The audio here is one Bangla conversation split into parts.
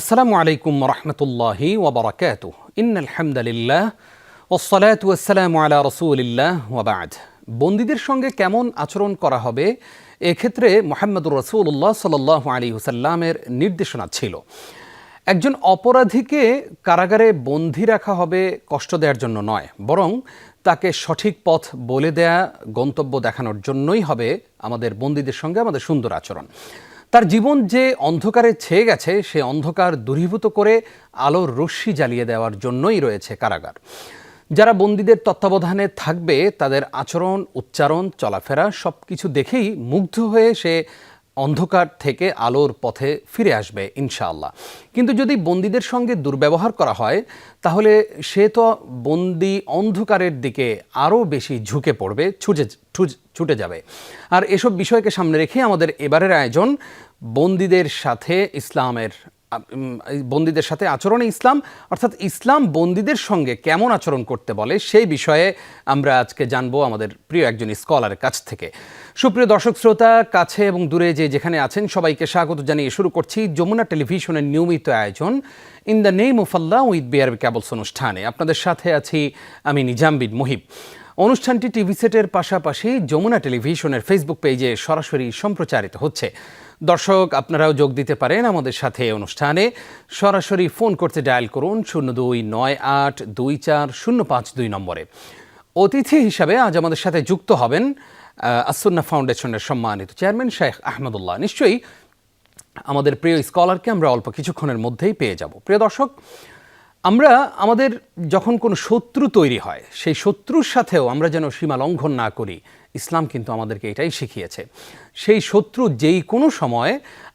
আসসালামু আলাইকুম রহমতুল্লাহি ওবরাকাত ইন আলহামদুলিল্লাহ ওসলাত ওয়াসালামু আলা রসুলিল্লাহ ওয়াবাদ বন্দীদের সঙ্গে কেমন আচরণ করা হবে, এক্ষেত্রে মোহাম্মদুর রসুল্লাহ সাল আলী হুসাল্লামের নির্দেশনা ছিল। একজন অপরাধীকে কারাগারে বন্দি রাখা হবে কষ্ট দেওয়ার জন্য নয়, বরং তাকে সঠিক পথ বলে দেয়া গন্তব্য দেখানোর জন্যই হবে আমাদের বন্দীদের সঙ্গে আমাদের সুন্দর আচরণ। তার জীবন যে অন্ধকারে ছেয়ে গেছে, সে অন্ধকার দূরীভূত করে আলোর রশ্মি জ্বালিয়ে দেওয়ার জন্যই রয়েছে কারাগার। যারা বন্দীদের তত্ত্বাবধানে থাকবে, তাদের আচরণ, উচ্চারণ, চলাফেরা সব কিছু দেখেই মুগ্ধ হয়ে সে অন্ধকার থেকে আলোর পথে ফিরে আসবে, ইনশাআল্লাহ। কিন্তু যদি বন্দীদের সঙ্গে দুর্ব্যবহার করা হয়, তাহলে সে তো বন্দি অন্ধকারের দিকে আরও বেশি ঝুঁকে পড়বে, ছুটে ছুটে যাবে। আর এসব বিষয়কে সামনে রেখে আমাদের এবারের আয়োজন বন্দীদের সাথে ইসলামের বন্দীদের সাথে আচরণে ইসলাম, অর্থাৎ ইসলাম বন্দীদের সঙ্গে কেমন আচরণ করতে বলে সেই বিষয়ে আমরা আজকে জানব আমাদের প্রিয় একজন স্কলারের কাছ থেকে। সুপ্রিয় দর্শক শ্রোতা, কাছে এবং দূরে যে যেখানে আছেন, সবাইকে স্বাগত জানিয়ে শুরু করছি যমুনা টেলিভিশনের নিয়মিত আয়োজন in the name of Allah with BR Cables অনুষ্ঠানে। আপনাদের সাথে আছি আমি নিজামবিন মুহিব। অনুষ্ঠানটি টিভি সেটের পাশাপাশি যমুনা টেলিভিশনের ফেসবুক পেজে সরাসরি সম্প্রচারিত হচ্ছে। দর্শক, আপনারাও যোগ দিতে পারেন আমাদের সাথে অনুষ্ঠানে। সরাসরি ফোন করতে ডায়াল করুন শূন্য দুই নয় আট দুই চার শূন্য পাঁচ দুই নম্বরে। অতিথি হিসাবে আজ আমাদের সাথে যুক্ত হবেন আসুন্না ফাউন্ডেশনের সম্মানিত চেয়ারম্যান শেখ আহমদুল্লাহ। নিশ্চয়ই আমাদের প্রিয় স্কলারকে আমরা অল্প কিছুক্ষণের মধ্যেই পেয়ে যাব। প্রিয় দর্শক আমরা আমাদের যখন কোনো শত্রু তৈরি হয়, সেই শত্রুর সাথেও আমরা যেন সীমা লঙ্ঘন না করি, ইসলাম কিন্তু আমাদেরকে এটাই শিখিয়েছে। সেই শত্রু যেই কোনো সময়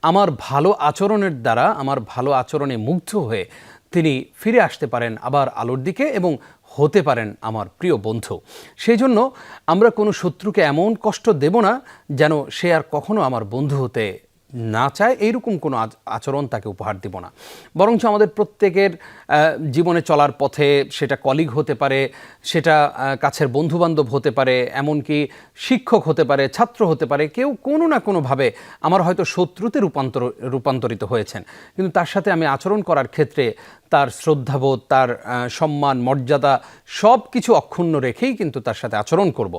আমার ভালো আচরণের দ্বারা, আমার ভালো আচরণে মুগ্ধ হয়ে তিনি ফিরে আসতে পারেন আবার আলোর দিকে এবং হতে পারেন আমার প্রিয় বন্ধু। সেই জন্য আমরা কোনো শত্রুকে এমন কষ্ট দেব না যেন সে আর কখনো আমার বন্ধু হতে না চায়, এইরকম কোনো আচরণ তাকে উপহার দিব না। বরঞ্চ আমাদের প্রত্যেকের জীবনে চলার পথে সেটা কলিগ হতে পারে, সেটা কাছের বন্ধুবান্ধব হতে পারে, এমনকি শিক্ষক হতে পারে, ছাত্র হতে পারে, কেউ কোনো না কোনোভাবে আমার হয়তো শত্রুতে রূপান্তর, রূপান্তরিত হয়েছেন। কিন্তু তার সাথে আমি আচরণ করার ক্ষেত্রে তার শ্রদ্ধাবোধ, তার সম্মান, মর্যাদা সব কিছু অক্ষুণ্ণ রেখেই কিন্তু তার সাথে আচরণ করব।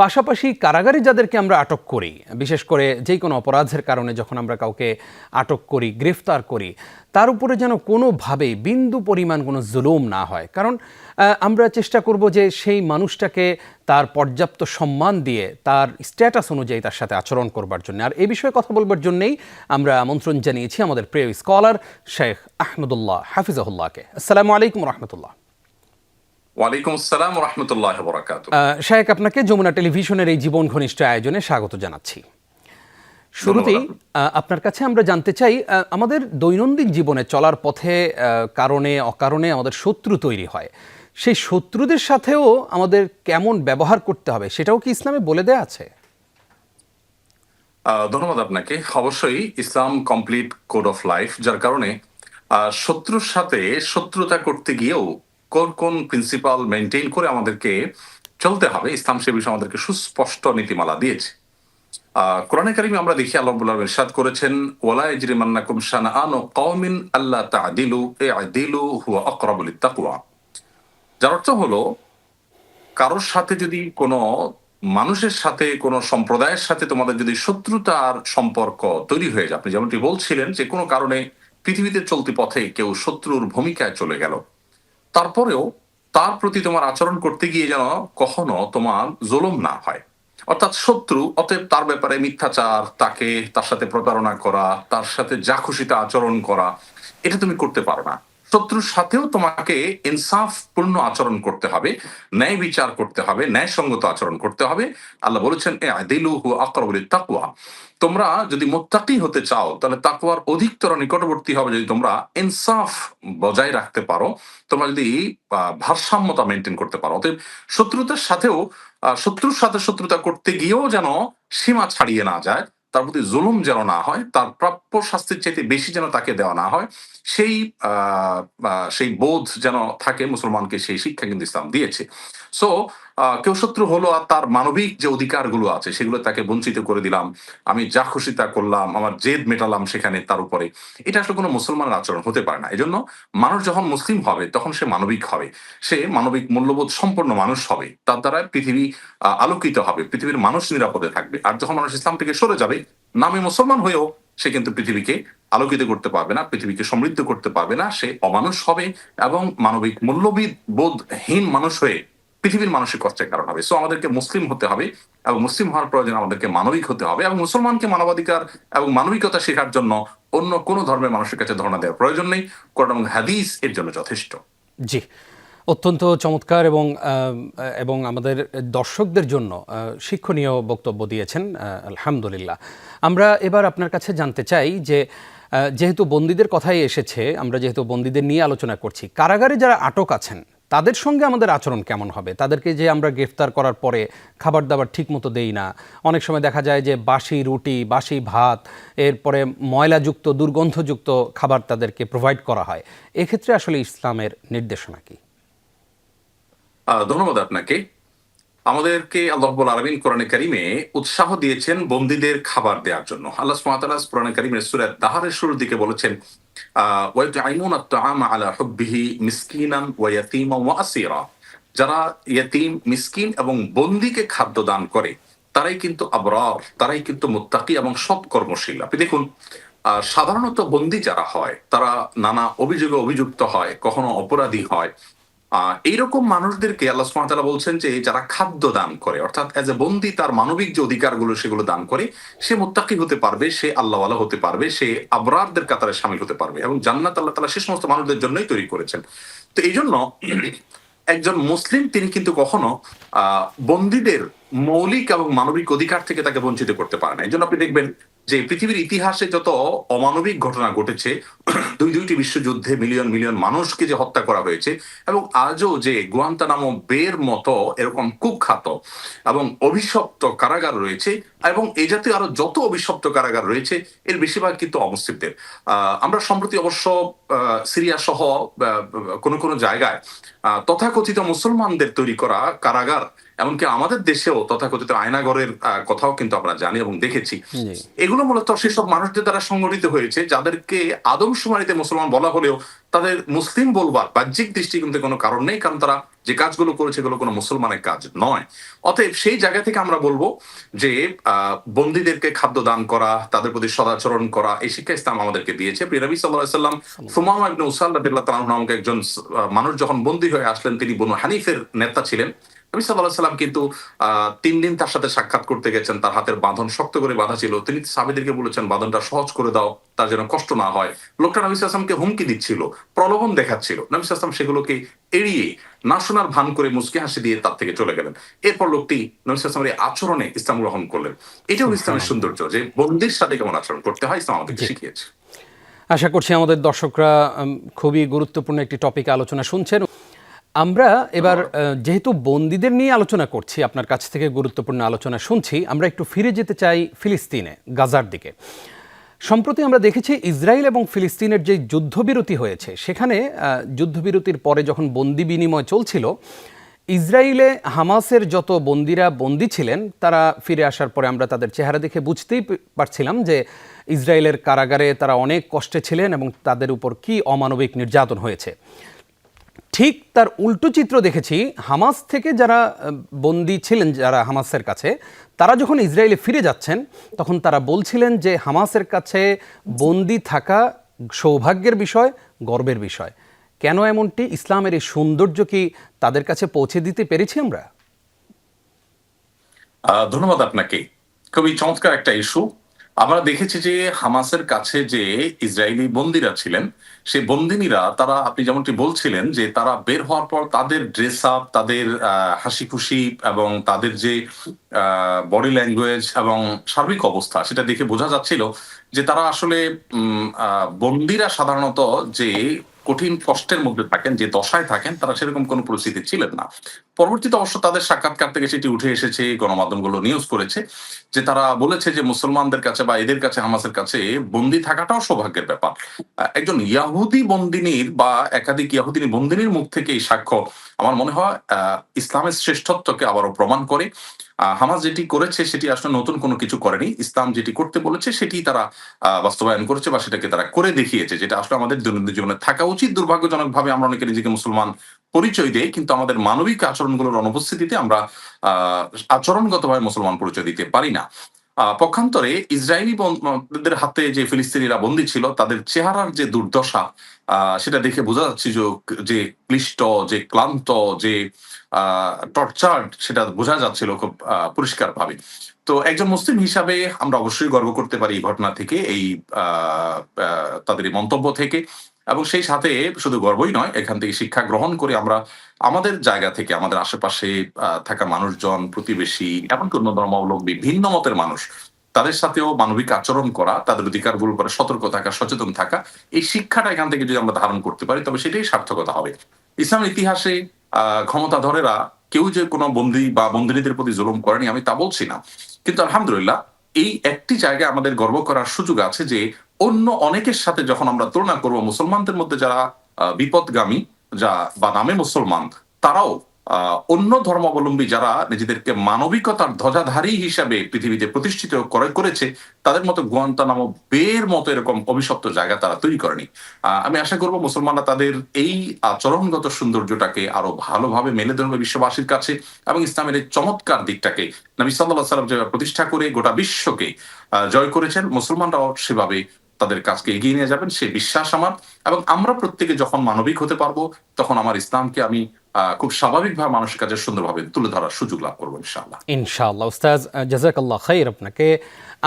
পাশাপাশি কারাগারে যাদেরকে আমরা আটক করি, বিশেষ করে যে কোনো অপরাধের কারণে যখন আমরা কাউকে আটক করি, গ্রেফতার করি, তার উপরে যেন কোনোভাবেই বিন্দু পরিমাণ কোনো জুলুম না হয়। কারণ আমরা চেষ্টা করব যে সেই মানুষটাকে তার পর্যাপ্ত সম্মান দিয়ে তার স্ট্যাটাস অনুযায়ী তার সাথে আচরণ করবার জন্য। আর এ বিষয়ে কথা বলবার জন্যেই আমরা আমন্ত্রণ জানিয়েছি আমাদের প্রিয় স্কলার শেখ আহমদুল্লাহ হাফিজাহুল্লাহকে। আসসালামু আলাইকুম রহমতুল্লাহ। ওয়ালাইকুম আসসালাম রহমতুল্লাহ বরাকাত শাহেক আপনাকে যমুনা টেলিভিশনের এই জীবন ঘনিষ্ঠ আয়োজনে স্বাগত জানাচ্ছি। শুরুতেই আপনার কাছে আমরা জানতে চাই আমাদের দৈনন্দিন জীবনে চলার পথে কারণে অকারণে আমাদের শত্রু তৈরি হয়। সেই শত্রুদের সাথেও আমাদের কেমন ব্যবহার করতে হবে সেটাও কি ইসলামে বলে দেয়া আছে? ধন্যবাদ আপনাকে। অবশ্যই ইসলাম কমপ্লিট কোড অফ লাইফ যার কারণে শত্রুর সাথে শত্রুতা করতে গিয়েও কোন কোন প্রিন্সিপাল মেনটেন করে আমাদেরকে চলতে হবে, ইসলাম সে বিষয়ে আমাদেরকে সুস্পষ্ট নীতিমালা দিয়েছে। কোরআনে কারিমে আমরা দেখি আল্লাহ ইরশাদ করেছেন, ওয়ালা ইজরিমান্নাকুম শানাআন কওমিন আল্লাহ তা'দিলু ই'দিলু হুয়া আকরাবুল তাকওয়া যার অর্থ হলো, কারোর সাথে যদি কোনো মানুষের সাথে, কোন সম্প্রদায়ের সাথে তোমাদের যদি শত্রুতার সম্পর্ক তৈরি হয়ে যায়, আপনি যেমনটি বলছিলেন যে কোনো কারণে পৃথিবীতে চলতি পথে কেউ শত্রুর ভূমিকায় চলে গেল। তারপরেও তার প্রতি তোমার আচরণ করতে গিয়ে যেন কখনো তোমার জুলুম না হয়। অর্থাৎ শত্রু অতএব তার ব্যাপারে মিথ্যাচার, তাকে তার সাথে প্রতারণা করা, তার সাথে যা খুশিতে আচরণ করা, এটা তুমি করতে পারো না। শত্রুর সাথেও তোমাকে ইনসাফ পূর্ণ আচরণ করতে হবে, ন্যায় বিচার করতে হবে, ন্যায়সঙ্গত আচরণ করতে হবে। আল্লাহ বলেছেন, এ তাকুয়া তোমরা যদি মোত্তাকি হতে চাও, তাহলে তাকুয়ার অধিকতর নিকটবর্তী হবে যদি তোমরা ইনসাফ বজায় রাখতে পারো, তোমরা যদি ভারসাম্যতা মেনটেন করতে পারো। অতএব শত্রুতার সাথেও শত্রুর সাথে শত্রুতা করতে গিয়েও যেন সীমা ছাড়িয়ে না যায়, তার প্রতি জুলুম যেন না হয়, তার প্রাপ্য শাস্তির চাইতে বেশি যেন তাকে দেওয়া না হয় সেই সেই বোধ যেন থাকে মুসলমানকে সেই শিক্ষা কিন্তু ইসলাম দিয়েছে। সো কেউ শত্রু হলো আর তার মানবিক যে অধিকারগুলো আছে, সেগুলো তাকে বঞ্চিত করে দিলাম, আমি যা খুশি তা করলাম, আমার জেদ মেটালাম সেখানে তার উপরে। এটা আসলে কোনো মুসলমানের আচরণ হতে পারে না। এজন্য মানুষ যখন মুসলিম হবে, তখন সে মানবিক হবে। সে মানবিক মূল্যবোধ সম্পন্ন মানুষ হবে। তার দ্বারা পৃথিবী আলোকিত হবে। পৃথিবীর মানুষ নিরাপদে থাকবে। আর যখন মানুষ ইসলাম থেকে সরে যাবে, নামে মুসলমান হয়েও সে কিন্তু পৃথিবীকে আলোকিত করতে পারবে না, পৃথিবীকে সমৃদ্ধ করতে পারবে না, সে অমানুষ হবে এবং মানবিক মূল্যবিদ বোধহীন মানুষ হয়ে পৃথিবীর মানসিক কষ্টের কারণ হবে। সো আমাদেরকে মুসলিম হতে হবে এবং মুসলিম হওয়ার প্রয়োজন আমাদেরকে মানবিক হতে হবে এবং মুসলমানকে মানবাধিকার এবং মানবিকতা শেখার জন্য অন্য কোনো ধর্মের মানুষের কাছে ধারণা দেওয়ার প্রয়োজন নেই। কোরআন এবং হাদিস এর জন্য যথেষ্ট। জি, অত্যন্ত চমৎকার এবং এবং আমাদের দর্শকদের জন্য শিক্ষণীয় বক্তব্য দিয়েছেন আলহামদুলিল্লাহ। আমরা এবার আপনার কাছে জানতে চাই যে যেহেতু বন্দীদের কথাই এসেছে, আমরা যেহেতু বন্দীদের নিয়ে আলোচনা করছি, কারাগারে যারা আটক আছেন, তাদের সঙ্গে আমাদের আচরণ কেমন হবে? তাদেরকে যে আমরা গ্রেফতার করার পরে খাবার দাবার ঠিক মতো দেই না, অনেক সময় দেখা যায় যে বাসি রুটি, বাসি ভাত, এরপরে ময়লাযুক্ত, দুর্গন্ধযুক্ত খাবার তাদেরকে প্রোভাইড করা হয়। এক্ষেত্রে আসলে ইসলামের নির্দেশনা কি? ধন্যবাদ আপনাকে। আমাদেরকে আল্লাহ আলমিন কোরআনে কারিমে উৎসাহ দিয়েছেন বন্দীদের খাবার দেওয়ার জন্য। আল্লাহ সুমাতাল্লাহ কোরআনে কারিমের সুরাত দাহারের শুরুর দিকে বলেছেন যারা ইয়াতীম, মিসকিন এবং বন্দীকে খাদ্য দান করে, তারাই কিন্তু আবরার, তারাই কিন্তু মুত্তাকি এবং সৎ কর্মশীল। আপনি দেখুন সাধারণত বন্দী যারা হয়, তারা নানা অভিযোগে অভিযুক্ত হয়, কখনো অপরাধী হয় এইরকম মানুষদেরকে আল্লাহ সুবহানাহু বলছেন যে যারা খাদ্য দান করে, অর্থাৎ এজ এ বন্দী তার মানবিক যে অধিকারগুলো সেগুলো দান করে, সে মুত্তাকি হতে পারবে, সে আল্লাহওয়ালা হতে পারবে, সে আবরারদের কাতারে সামিল হতে পারবে এবং জান্নাত আল্লাহ তালা সে সমস্ত মানুষদের জন্যই তৈরি করেছেন। তো এই জন্য একজন মুসলিম তিনি কিন্তু কখনো বন্দীদের মৌলিক এবং মানবিক অধিকার থেকে তাকে বঞ্চিত করতে পারে না। এই জন্য আপনি দেখবেন যে পৃথিবীর ইতিহাসে যত অমানবিক ঘটনা ঘটেছে, দুই দুইটি বিশ্বযুদ্ধে মিলিয়ন মিলিয়ন মানুষকে যে হত্যা করা হয়েছে এবং আজও যে গুয়ান্তানামো বের মতো এরকম কুখ্যাত এবং অভিশপ্ত কারাগার রয়েছে এবং এই জাতীয় আরও যত অভিশপ্ত কারাগার রয়েছে, এর বেশিরভাগ কিন্তু অমুসলিমদের। আমরা সম্প্রতি অবশ্য সিরিয়া সহ কোনো কোনো জায়গায় তথাকথিত মুসলমানদের তৈরি করা কারাগার এমনকি আমাদের দেশেও তথাকথিত আয়নাগরের কথাও কিন্তু আমরা জানি এবং দেখেছি। এগুলো মূলত সেসব মানুষদের দ্বারা সংগঠিত হয়েছে যাদেরকে আদমশুমারিতে মুসলমান বলা হলেও তাদের মুসলিম বলবার বাহ্যিক দৃষ্টিকোণে কোনো কারণ নেই কারণ তারা যে কাজগুলো করেছে এগুলো কোনো মুসলমানের কাজ নয়। অতএব সেই জায়গা থেকে আমরা বলব যে আহ, বন্দীদেরকে খাদ্য দান করা তাদের প্রতি সদাচরণ করা এই শিক্ষা ইসলাম আমাদেরকে দিয়েছে। প্রিয় নবী সাল্লাহ সাল্লাম সুমামা ইবনে উসাল রাদিয়াল্লাহু তাআলা আনহু নামক একজন মানুষ যখন বন্দী হয়ে আসলেন তিনি বনু হানিফের নেতা ছিলেন। নবী সাল্লাহ সাল্লাম কিন্তু তিন দিন তার সাথে সাক্ষাৎ করতে গেছেন তার হাতের বাঁধন শক্ত করে বাঁধা ছিল। তিনি সাবিদেরকে বলেছেন বাঁধনটা সহজ করে দাও তার যেন কষ্ট না হয়। লোকটা নবী সাল্লামকে হুমকি দিচ্ছিল প্রলোভন দেখাচ্ছিল। নবী সাল্লাম সেগুলোকে এড়িয়ে না শোনার ভান করে মুসকি হাসি দিয়ে তার থেকে চলে গেলেন। এরপর লোকটি নবী সাল্লামের এই আচরণে ইসলাম গ্রহণ করলেন। এটাও ইসলামের সৌন্দর্য যে বন্দির সাথে কেমন আচরণ করতে হয় ইসলাম আমাদেরকে শিখিয়েছে। আশা করছি আমাদের দর্শকরা খুবই গুরুত্বপূর্ণ একটি টপিকে আলোচনা শুনছেন। আমরা এবার যেহেতু বন্দীদের নিয়ে আলোচনা করছি, আপনার কাছ থেকে গুরুত্বপূর্ণ আলোচনা শুনছি, আমরা একটু ফিরে যেতে চাই ফিলিস্তিনে, গাজার দিকে। সম্প্রতি আমরা দেখেছি ইসরায়েল এবং ফিলিস্তিনের যে যুদ্ধবিরতি হয়েছে, সেখানে যুদ্ধবিরতির পরে যখন বন্দি বিনিময় চলছিল, ইসরায়েলে হামাসের যত বন্দিরা বন্দি ছিলেন, তারা ফিরে আসার পরে আমরা তাদের চেহারা দেখে বুঝতেই পারছিলাম যে ইসরায়েলের কারাগারে তারা অনেক কষ্টে ছিলেন এবং তাদের উপর কি অমানবিক নির্যাতন হয়েছে। ঠিক তার উল্টো চিত্র দেখেছি, হামাস থেকে যারা বন্দী ছিলেন, যারা হামাসের কাছে, তারা যখন ইসরায়েলে ফিরে যাচ্ছেন, তখন তারা বলছিলেন যে হামাসের কাছে বন্দি থাকা সৌভাগ্যের বিষয়, গর্বের বিষয়। কেন এমনটি? ইসলামের এই সৌন্দর্য কি তাদের কাছে পৌঁছে দিতে পেরেছি আমরা? ধন্যবাদ আপনাকে। খুবই চমৎকার একটা ইস্যু আমরা দেখেছি যে হামাসের কাছে যে ইসরায়েলি বন্দিরা ছিলেন, সেই বন্দিনীরা তারা, আপনি যেমনটি বলছিলেন যে তারা বের হওয়ার পর তাদের ড্রেস আপ তাদের হাসি খুশি এবং তাদের যে বডি ল্যাঙ্গুয়েজ এবং সার্বিক অবস্থা, সেটা দেখে বোঝা যাচ্ছিল যে তারা আসলে বন্দিরা সাধারণত যে কঠিন কষ্টের মধ্যে থাকেন, যে দশায় থাকেন, তারা সেরকম কোনো পরিস্থিতি ছিলেন না। পরবর্তীতে অবশ্য তাদের সাক্ষাৎকার থেকে সেটি উঠে এসেছে, গণমাধ্যমগুলো নিউজ করেছে, যে তারা বলেছে যে মুসলমানদের কাছে বা এদের কাছে হামাসের কাছে বন্দি থাকাটাও সৌভাগ্যের ব্যাপার। একজন ইয়াহুদি বন্দিনীর বা একাধিক ইয়াহুদিনী বন্দিনীর মুখ থেকে এই সাক্ষ্য আমার মনে হয় ইসলামের শ্রেষ্ঠত্বকে আবারও প্রমাণ করে। হামাস যেটি করেছে সেটি আসলে নতুন কোনো কিছু করেনি। ইসলাম যেটি করতে বলেছে সেটি তারা বাস্তবায়ন করেছে বা সেটাকে তারা করে দেখিয়েছে, যেটা আসলে আমাদের দৈনন্দিন জীবনে থাকা উচিত। দুর্ভাগ্যজনক ভাবে আমরা অনেকে নিজেকে মুসলমান পরিচয় দেই, কিন্তু আমাদের মানবিক আচরণগুলোর অনুপস্থিতিতে আমরা আচরণগতভাবে মুসলমান পরিচয় দিতে পারি না। পক্ষান্তরে ইসরায়েলি হাতে যে ফিলিস্তিনিরা বন্দী ছিল, তাদের চেহারার যে দুর্দশা সেটা দেখে বোঝা যাচ্ছে যে ক্লিষ্ট, যে ক্লান্ত, যে টর্চার্ড সেটা বোঝা যাচ্ছিল খুব পরিষ্কার ভাবে তো একজন মুসলিম হিসাবে আমরা অবশ্যই গর্ব করতে পারি এই ঘটনা থেকে, এই তাদের এই মন্তব্য থেকে। এবং সেই সাথে শুধু গর্বই নয়, এখান থেকে শিক্ষা গ্রহণ করে আমরা আমাদের জায়গা থেকে, আমাদের আশেপাশে থাকা মানুষজন, প্রতিবেশী, এমনকি অন্য ধর্মাবলম্বী, ভিন্ন মতের মানুষ তাদের সাথেও মানবিক আচরণ করা, তাদের অধিকারগুলোর উপরে সতর্ক থাকা, সচেতন থাকা, এই শিক্ষাটা এখান থেকে যদি আমরা ধারণ করতে পারি, তবে সেটাই সার্থকতা হবে। ইসলামের ইতিহাসে ক্ষমতাধরেরা কেউ যে কোনো বন্দী বা বন্দিনীদের প্রতি জুলুম করেনি, আমি তা বলছি না। কিন্তু আলহামদুলিল্লাহ, এই একটি জায়গায় আমাদের গর্ব করার সুযোগ আছে যে, অন্য অনেকের সাথে যখন আমরা তুলনা করব, মুসলমানদের মধ্যে যারা বিপদগামী, যা বা নামে মুসলমান, তারাও অন্য ধর্মাবলম্বী যারা নিজেদেরকে মানবিকতার ধ্বজাধারী হিসাবে পৃথিবীতে প্রতিষ্ঠিত করে করেছে, তাদের মতো গুয়ান্তানামো বের মতো এরকম অভিশপ্ত জায়গা তারা তৈরি করেনি। আমি আশা করব মুসলমানরা তাদের এই আচরণগত সৌন্দর্যটাকে আরও ভালোভাবে মেলে ধরবে বিশ্ববাসীর কাছে এবং ইসলামের এই চমৎকার দিকটাকে নবী সাল্লাহ সাল্লাম যেভাবে প্রতিষ্ঠা করে গোটা বিশ্বকে জয় করেছেন, মুসলমানরাও সেভাবে তাদের কাজকে এগিয়ে নিয়ে যাবেন, সে বিশ্বাস আমার। এবং আমরা প্রত্যেকে যখন মানবিক হতে পারব, তখন আমার ইসলামকে আমি খুব স্বাভাবিকভাবে মানুষের কাছে সুন্দরভাবে তুলে ধরার সুযোগ লাভ করব ইনশাআল্লাহ। ইনশাআল্লাহ। উস্তাজ জাজাকাল্লাহ খাইর আপনাকে।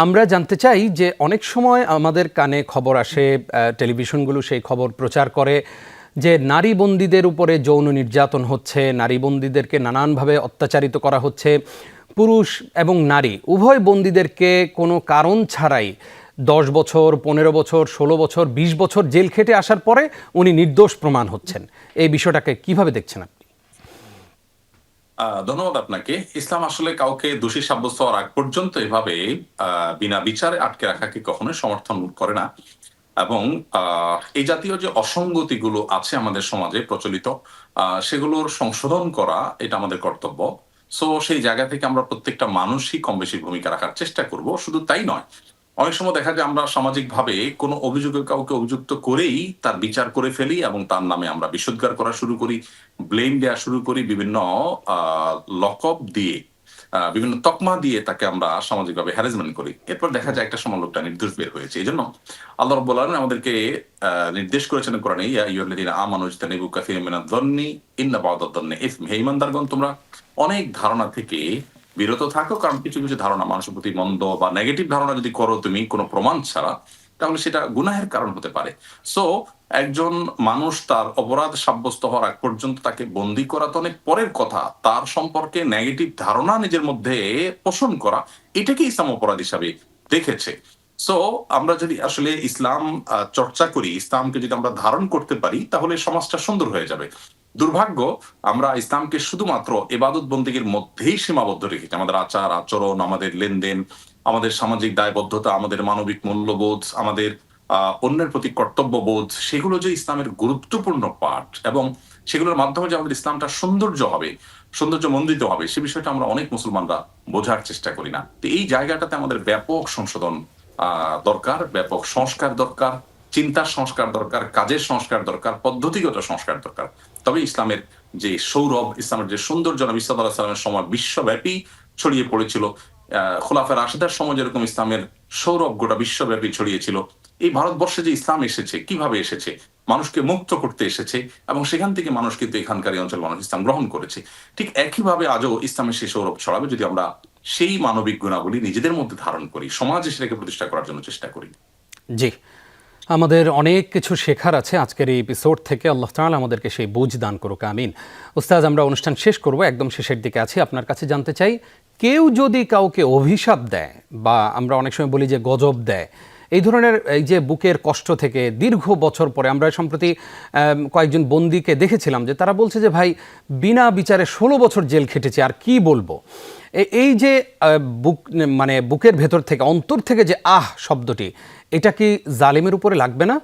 আমরা জানতে চাই যে অনেক সময় আমাদের কানে খবর আসে টেলিভিশনগুলো সেই খবর প্রচার করে যে নারী বন্দীদের উপরে যৌন নির্যাতন হচ্ছে নারী বন্দীদেরকে নানানভাবে অত্যাচারিত করা হচ্ছে, পুরুষ এবং নারী। উভয় বন্দীদেরকে কোনো কারণ ছাড়াই দশ বছর, পনেরো বছর, ষোলো বছর, বিশ বছর জেল খেটে আসার পরে উনি নির্দোষ প্রমাণ হচ্ছেন। এই বিষয়টাকে কীভাবে দেখছেন আপনি? ধন্যবাদ আপনাকে। ইসলাম আসলে কাউকে দোষী সাব্যস্ত হওয়ার আগ পর্যন্ত এভাবে বিনা বিচারে আটকে রাখাকে কখনোই সমর্থন করে না। এবং এই জাতীয় যে অসঙ্গতিগুলো আছে আমাদের সমাজে প্রচলিত সেগুলোর সংশোধন করা এটা আমাদের কর্তব্য। সো সেই জায়গা থেকে আমরা প্রত্যেকটা মানুষই কম বেশি ভূমিকা রাখার চেষ্টা করব। শুধু তাই নয় অনেক সময় দেখা যায় আমরা সামাজিকভাবে কোনো অভিযোগে কাউকে অভিযুক্ত করেই তার বিচার করে ফেলি এবং তার নামে আমরা বিশুদ্ধার করা শুরু করি ব্লেম দেওয়া শুরু করি, বিভিন্ন লকঅপ দিয়ে বিভিন্ন তকমা দিয়ে তাকে আমরা সামাজিকভাবে হ্যারাসমেন্ট করি। এরপর দেখা যায় একটা সময় লোকটা নির্দোষ বের হয়েছে। এই জন্য আল্লাহ রব্বুল আলামিন আমাদেরকে নির্দেশ করেছেন কোরআনে, ইয়া আইয়ুহাল্লাযীনা আমানু ইজতানিবু কাসীরাম মিনাদ যন্নি ইন্না বা'দাদ-যন্নি ইসম। হে ঈমানদারগণ, তোমরা অনেক ধারণা থেকে বিরত থাকো, কারণ কিছু কিছু ধারণা মানুষের প্রতি মন্দ বা নেগেটিভ ধারণা যদি করো তুমি কোনো প্রমাণ ছাড়া, তাহলে সেটা গুনাহের কারণ হতে পারে। সো একজন মানুষ তার অপরাধ সাব্যস্ত হওয়ার আগ পর্যন্ত তাকে বন্দি করা তো অনেক পরের কথা। তার সম্পর্কে নেগেটিভ ধারণা নিজের মধ্যে পোষণ করা এটাকে ইসলাম অপরাধ হিসাবে দেখেছে। সো আমরা যদি আসলে ইসলাম চর্চা করি, ইসলামকে যদি আমরা ধারণ করতে পারি, তাহলে সমাজটা সুন্দর হয়ে যাবে। দুর্ভাগ্য, আমরা ইসলামকে শুধুমাত্র এবাদত বন্দীগীর মধ্যেই সীমাবদ্ধ রেখেছি। আমাদের আচার, আচরণ, আমাদের লেনদেন, আমাদের সামাজিক দায়বদ্ধতা, আমাদের মানবিক মূল্যবোধ, আমাদের অন্যের প্রতি কর্তব্যবোধ, সেগুলো যে ইসলামের গুরুত্বপূর্ণ পাঠ এবং সেগুলোর মাধ্যমে যে আমাদের ইসলামটা সৌন্দর্য হবে, সৌন্দর্য মন্দিত হবে, সে বিষয়টা আমরা অনেক মুসলমানরা বোঝার চেষ্টা করি না। তো এই জায়গাটাতে আমাদের ব্যাপক সংশোধন দরকার, ব্যাপক সংস্কার দরকার, চিন্তার সংস্কার দরকার, কাজের সংস্কার দরকার, পদ্ধতিগত সংস্কার দরকার। তবে ইসলামের যে সৌরভ ইসলামের যে সৌন্দর্য নবী আলাইহি সাল্লামের সময় বিশ্বব্যাপী ছড়িয়ে পড়েছিল। আহ, খোলাফের রাশেদার সময় যেরকম ইসলামের সৌরভ গোটা বিশ্বব্যাপী ছড়িয়েছিল এই ভারতবর্ষে যে ইসলাম এসেছে কীভাবে এসেছে মানুষকে মুক্ত করতে এসেছে এবং সেখান থেকে মানুষ কিন্তু এখানকার অঞ্চল মানুষ ইসলাম গ্রহণ করেছে। ঠিক একইভাবে আজও ইসলামের সেই সৌরভ ছড়াবে যদি আমরা সেই মানবিক গুণাবলী নিজেদের মধ্যে ধারণ করি সমাজে সেটাকে প্রতিষ্ঠা করার জন্য চেষ্টা করি। জি। আমাদের অনেক কিছু শেখার আছে আজকের এই এপিসোড থেকে। আল্লাহ তাআলা আমাদেরকে সেই বুঝ দান করুক, আমিন। উস্তাজ আমরা অনুষ্ঠান শেষ করব, একদম শেষের দিকে আছি। আপনার কাছে জানতে চাই, কেউ যদি কাউকে অভিশাপ দেয় বা আমরা অনেক সময় বলি যে গজব দেয়, এই ধরনের, এই যে বুকের কষ্ট থেকে দীর্ঘ বছর পরে আমরা সম্প্রতি কয়েকজন বন্দিকে দেখেছিলাম যে তারা বলছে যে, ভাই, বিনা বিচারে ষোলো বছর জেল খেটেছে, আর কি বলব? এই যে বুক মানে বুকের ভেতর থেকে, অন্তর থেকে যে আহ শব্দটি এটা কি জালিমের উপরে লাগবে না?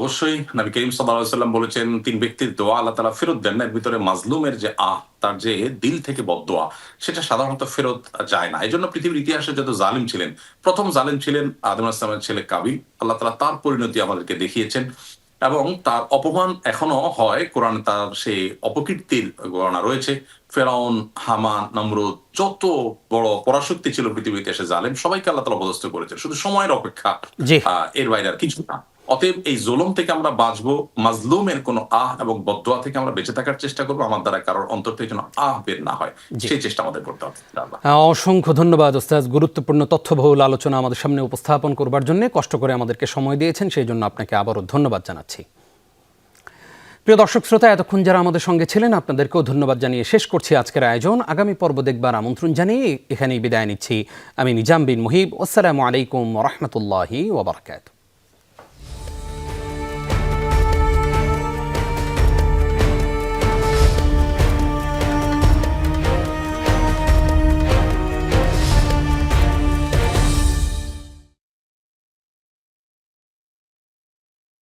অবশ্যই নবী করিম সাল্লাম বলেছেন, তিন ব্যক্তির দোয়া আল্লাহ তালা ফেরত দেন না, এর ভিতরে মাজলুমের যে আহ, তার যে দিল থেকে বদোয়া সেটা সাধারণত ফেরত যায় না। এই জন্য পৃথিবীর ইতিহাসে যত জালিম ছিলেন, প্রথম জালিম ছিলেন আদম আসলামের ছেলে কাবিল আল্লাহ তালা তার পরিণতি আমাদেরকে দেখিয়েছেন এবং তার অপমান এখনও হয়। কোরআন তার সেই অপকীর্তির গণনা রয়েছে। ফেরাউন হামান নমরুদ যত বড় পরাশক্তি ছিল পৃথিবীতে এসে জালেম সবাইকে আল্লাহ তালা পদস্থ করেছে শুধু সময়ের অপেক্ষা এর বাইরে আর কিছু না। অতএব এই জুলুম থেকে আমরা বাঁচবো মাজলুমের কোনো আহ এবং বদোয়া থেকে আমরা বেঁচে থাকার চেষ্টা করব আমার দ্বারা কারোর অন্তর থেকে যেন আহ বের না হয়। সেই চেষ্টা আমাদের করতে হবে অসংখ্য ধন্যবাদ ওস্তাজ গুরুত্বপূর্ণ তথ্যবহুল আলোচনা আমাদের সামনে উপস্থাপন করবার জন্য। কষ্ট করে আমাদেরকে সময় দিয়েছেন সেই জন্য আপনাকে আবারও ধন্যবাদ জানাচ্ছি। প্রিয় দর্শক শ্রোতা, এতক্ষণ যারা আমাদের সঙ্গে ছিলেন, আপনাদেরকেও ধন্যবাদ জানিয়ে শেষ করছি আজকের আয়োজন। আগামী পর্ব দেখবার আমন্ত্রণ জানিয়ে এখানেই বিদায় নিচ্ছি। আমি নিজাম বিন মুহিব। আসসালামু আলাইকুম রহমতুল্লাহি ওবরাকাতু